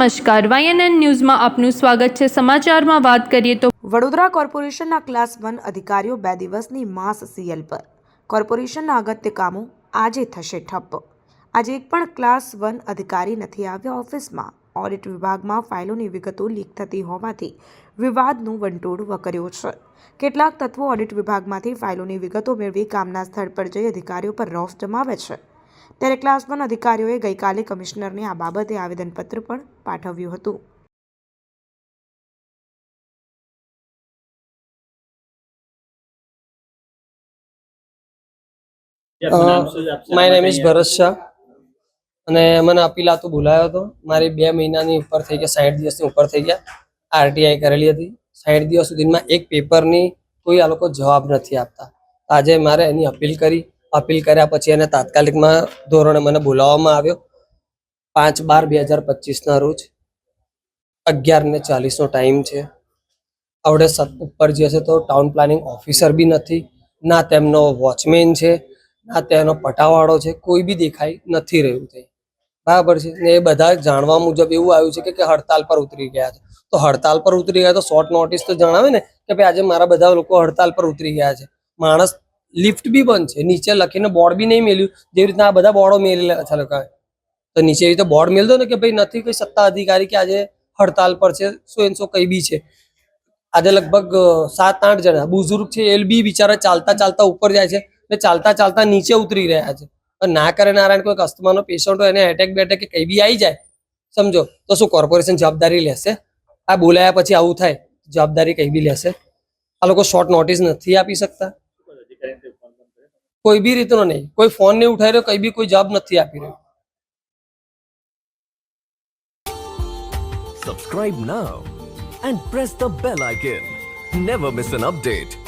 નમસ્કાર. વાયએનએન ન્યૂઝમાં આપનું સ્વાગત છે. સમાચારમાં વાત કરીએ તો વડોદરા કોર્પોરેશનના ક્લાસ વન અધિકારીઓ બે દિવસની માસ સીએલ પર. કોર્પોરેશનના અગત્ય કામો આજે થશે ઠપ્પ. આજે એક પણ ક્લાસ વન અધિકારી નથી આવ્યા ઓફિસમાં. ઓડિટ વિભાગમાં ફાઇલોની વિગતો લીક થતી હોવાથી વિવાદનું વંટોળ વકર્યો છે. કેટલાક તત્વો ઓડિટ વિભાગમાંથી ફાઇલોની વિગતો મેળવી કામના સ્થળ પર જઈ અધિકારીઓ પર રોફ જમાવે છે. ત્યારે ક્લાસ વન અધિકારીઓએ ગઈકાલે કમિશનરને આ બાબતે આવેદનપત્ર પણ પાઠવ્યું હતું. My name is Bharat Shah. અને મને અપીલ આ તો બોલાયો હતો મારી બે મહિનાની ઉપર થઈ ગયા સાઠ દિવસની ઉપર થઈ ગયા. આરટીઆઈ કરેલી હતી. સાઠ દિવસ સુધીમાં એક પેપરની કોઈ આ લોકો જવાબ નથી આપતા. આજે મારે એની અપીલ કરી અપીલ કર્યા પછી એને તાત્કાલિકમાં ધોરણે મને બોલાવવામાં આવ્યો. પાંચ બાર બે હજાર પચીસના રોજ અગિયાર ને ચાલીસનો ટાઈમ છે. આવડે સત ઉપર જે છે તો ટાઉન પ્લાનિંગ ઓફિસર બી નથી, ના તેમનો વોચમેન છે, ના તેનો પટાવાળો છે, કોઈ બી દેખાઈ નથી રહ્યું તે બરાબર છે? ને એ બધા જાણવા મુજબ એવું આવ્યું છે કે હડતાલ પર ઉતરી ગયા છે. તો હડતાલ પર ઉતરી ગયા તો શોર્ટ નોટિસ તો જણાવે ને કે, ભાઈ આજે મારા બધા લોકો હડતાલ પર ઉતરી ગયા છે. માણસ લિફ્ટ બી બંધ છે. નીચે લખીને બોર્ડ બી નહીં મેલ્યું. જેવી રીતના આ બધા બોર્ડો મેલેલા છે લોકોએ તો નીચે એવી રીતે બોર્ડ મેલ દો ને કે ભાઈ નથી કોઈ સત્તા અધિકારી કે આજે હડતાલ પર છે સો એન સો કઈ બી છે. આજે લગભગ સાત આઠ જણા, બુઝુર્ગ છે, એ બી બિચારા ચાલતા ચાલતા ઉપર જાય છે ને ચાલતા ચાલતા નીચે ઉતરી રહ્યા છે. ના કરે નારાયણ કોઈ અસ્થમાનો પેશન્ટ હોય એને એટેક બેટેક કે કઈ બી આવી જાય, સમજો? તો શું કોર્પોરેશન જવાબદારી લેશે? આ બોલાયા પછી આવું થાય, જવાબદારી કઈ બી લેશે? આ લોકો શોર્ટ નોટિસ નથી આપી શકતા. કોઈ બી રીતનો નહીં કોઈ ફોન નહીં ઉઠાઈ રહ્યો કઈ બી કોઈ જવાબ નથી આપી રહ્યો Subscribe now and press the bell icon. Never miss an update.